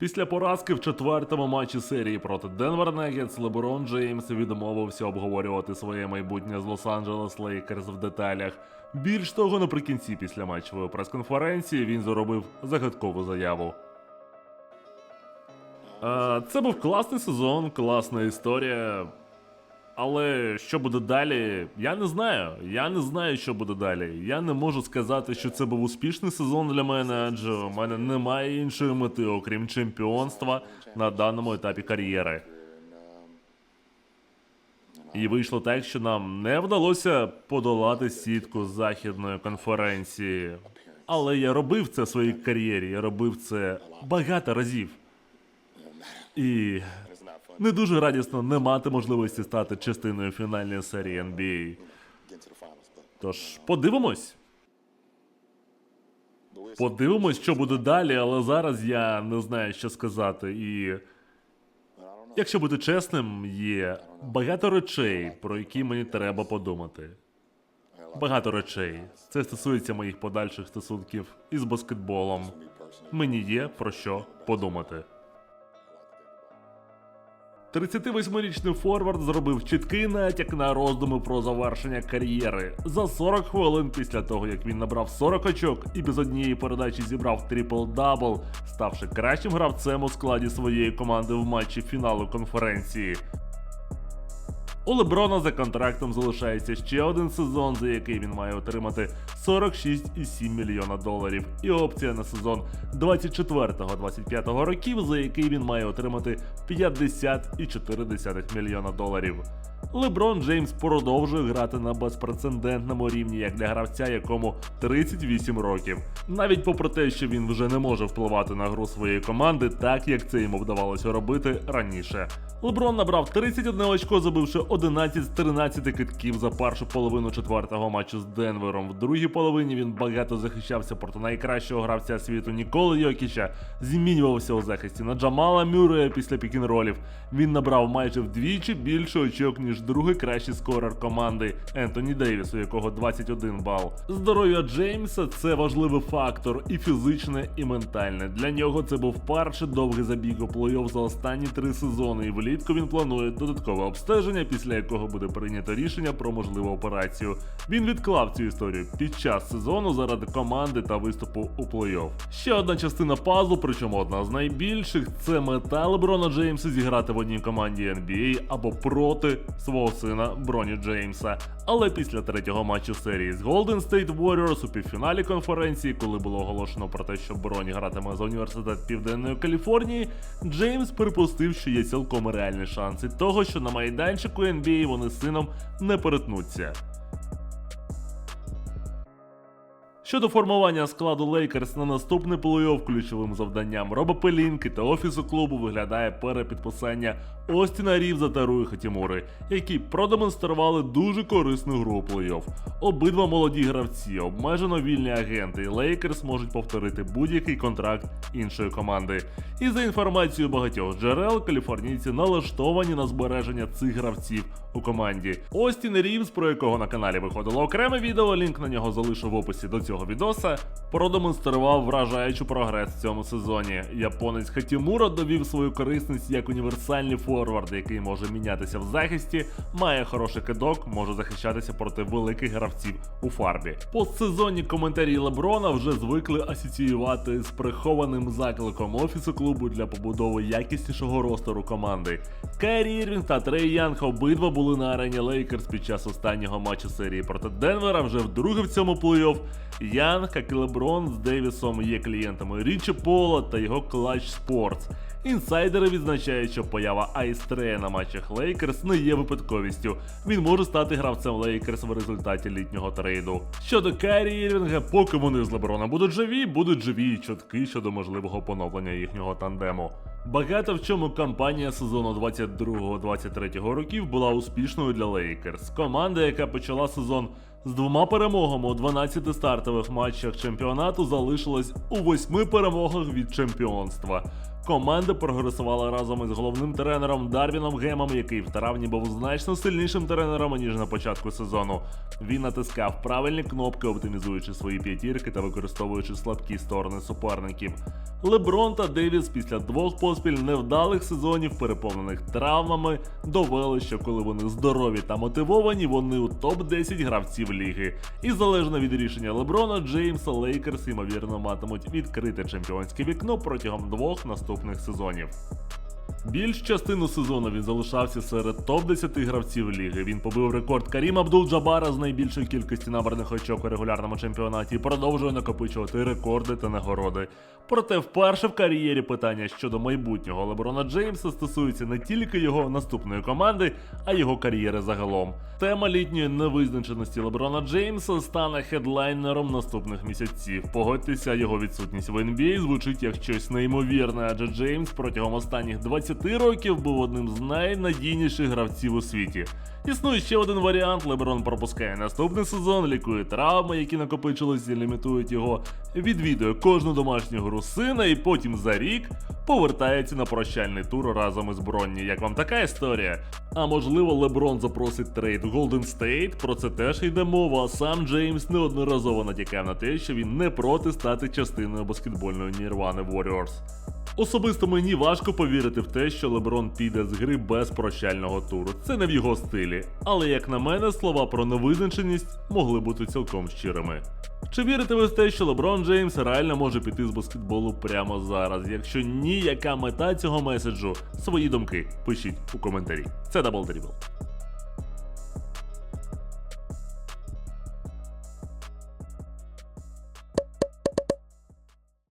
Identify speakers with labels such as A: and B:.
A: Після поразки в четвертому матчі серії проти Денвер Негетс Леброн Джеймс відмовився обговорювати своє майбутнє з Лос-Анджелес Лейкерс в деталях. Більш того, наприкінці після матчевої прес-конференції він зробив загадкову заяву. Це був класний сезон, класна історія. Але що буде далі, я не знаю. Я не знаю, що буде далі. Я не можу сказати, що це був успішний сезон для мене, адже у мене немає іншої мети, окрім чемпіонства на даному етапі кар'єри. І вийшло так, що нам не вдалося подолати сітку західної конференції. Але я робив це в своїй кар'єрі, я робив це багато разів. І не дуже радісно не мати можливості стати частиною фінальної серії NBA. Тож подивимось. Подивимось, що буде далі, але зараз я не знаю, що сказати. І якщо бути чесним, є багато речей, про які мені треба подумати. Багато речей. Це стосується моїх подальших стосунків із баскетболом. Мені є про що подумати. 38-річний форвард зробив чіткий натяк на роздуми про завершення кар'єри за 40 хвилин після того, як він набрав 40 очок і без однієї передачі зібрав трипл-дабл, ставши кращим гравцем у складі своєї команди в матчі фіналу конференції. У Леброна за контрактом залишається ще один сезон, за який він має отримати 46,7 мільйона доларів, і опція на сезон 24-25 років, за який він має отримати 50,4 мільйона доларів. Леброн Джеймс продовжує грати на безпрецедентному рівні як для гравця, якому 38 років. Навіть попри те, що він вже не може впливати на гру своєї команди, так як це йому вдавалося робити раніше. Леброн набрав 31 очко, забивши 11 з 13 китків за першу половину четвертого матчу з Денвером. В другій половині він багато захищався проти найкращого гравця світу Ніколи Йокіча, змінювався у захисті на Джамала Мюрея після пікінролів. Він набрав майже вдвічі більше очок, ніж другий кращий скорер команди Ентоні Дейвіс, у якого 21 бал. Здоров'я Джеймса це важливий фактор, і фізичне, і ментальне. Для нього це був перший довгий забіг у плей-офф за останні три сезони, і влітку він планує додаткове обстеження, після якого буде прийнято рішення про можливу операцію. Він відклав цю історію під час сезону заради команди та виступу у плей-офф. Ще одна частина пазлу, причому одна з найбільших, це мета Леброна Джеймса зіграти в одній команді NBA або проти свого сина Броні Джеймса. Але після третього матчу серії з Golden State Warriors у півфіналі конференції, коли було оголошено про те, що Броні гратиме за університет Південної Каліфорнії, Джеймс припустив, що є цілком реальні шанси того, що на майданчику NBA вони з сином не перетнуться. Щодо формування складу Лейкерс на наступний плей-офф ключовим завданням Роба Пелінки та офісу клубу виглядає перепідписання Остіна Рівза та Руї Хатімури, які продемонстрували дуже корисну гру у плей-офф. Обидва молоді гравці, обмежено вільні агенти, і Лейкерс можуть повторити будь-який контракт іншої команди. І за інформацією багатьох джерел, каліфорнійці налаштовані на збереження цих гравців у команді. Остін Рівз, про якого на каналі виходило окреме відео, лінк на нього залишу в описі до цього відоса, продемонстрував вражаючий прогрес в цьому сезоні. Японець Хатімура довів свою корисність як універсальний форвард, який може мінятися в захисті, має хороший кидок, може захищатися проти великих гравців у фарбі. Постсезонні коментарі Леброна вже звикли асоціювати з прихованим закликом офісу клубу для побудови якіснішого ростеру команди. Кайрі Ірвінг та Трей Янг обидва були на арені Лейкерс під час останнього матчу серії проти Денвера вже вдруге в цьому плей-офф. Янг, як і Леброн з Девісом є клієнтами Річі Пола та його Clutch Sports. Інсайдери відзначають, що поява Айстрея на матчах Лейкерс не є випадковістю. Він може стати гравцем Лейкерс в результаті літнього трейду. Щодо Кайрі Ірвінга, поки вони з Леброном будуть живі, будуть живі і чутки щодо можливого поновлення їхнього тандему. Багато в чому кампанія сезону 22-23 років була успішною для Лейкерс. Команда, яка почала сезон з двома перемогами у 12 стартових матчах чемпіонату, залишилась у восьми перемогах від чемпіонства. Команда прогресувала разом із головним тренером Дарвіном Гемом, який в травні був значно сильнішим тренером, ніж на початку сезону. Він натискав правильні кнопки, оптимізуючи свої п'ятірки та використовуючи слабкі сторони суперників. Леброн та Девіс після двох поспіль невдалих сезонів, переповнених травмами, довели, що коли вони здорові та мотивовані, вони у топ-10 гравців ліги. І залежно від рішення Леброна, Джеймса Лейкерс ймовірно матимуть відкрите чемпіонське вікно протягом двох наступних сезонів. Більш частину сезону він залишався серед топ-10 гравців ліги. Він побив рекорд Каріма Абдул-Джабара з найбільшої кількості набраних очок у регулярному чемпіонаті і продовжує накопичувати рекорди та нагороди. Проте вперше в кар'єрі питання щодо майбутнього Леброна Джеймса стосується не тільки його наступної команди, а його кар'єри загалом. Тема літньої невизначеності Леброна Джеймса стане хедлайнером наступних місяців. Погодьтеся, його відсутність в NBA звучить як щось неймовірне, адже Джеймс протягом останніх 20 років був одним з найнадійніших гравців у світі. Існує ще один варіант: Леброн пропускає наступний сезон, лікує травми, які накопичилися і лімітують його, відвідує кожну домашню гру сина і потім за рік повертається на прощальний тур разом із Бронні. Як вам така історія? А можливо, Леброн запросить трейд Голден Стейт, про це теж йде мова, а сам Джеймс неодноразово натякав на те, що він не проти стати частиною баскетбольної Нірвани Warriors. Особисто мені важко повірити в те, що Леброн піде з гри без прощального туру. Це не в його стилі. Але як на мене, слова про невизначеність могли бути цілком щирими. Чи вірите ви в те, що Леброн Джеймс реально може піти з баскетболу прямо зараз? Якщо ні, яка мета цього меседжу? Свої думки пишіть у коментарі. Це Double Dribble.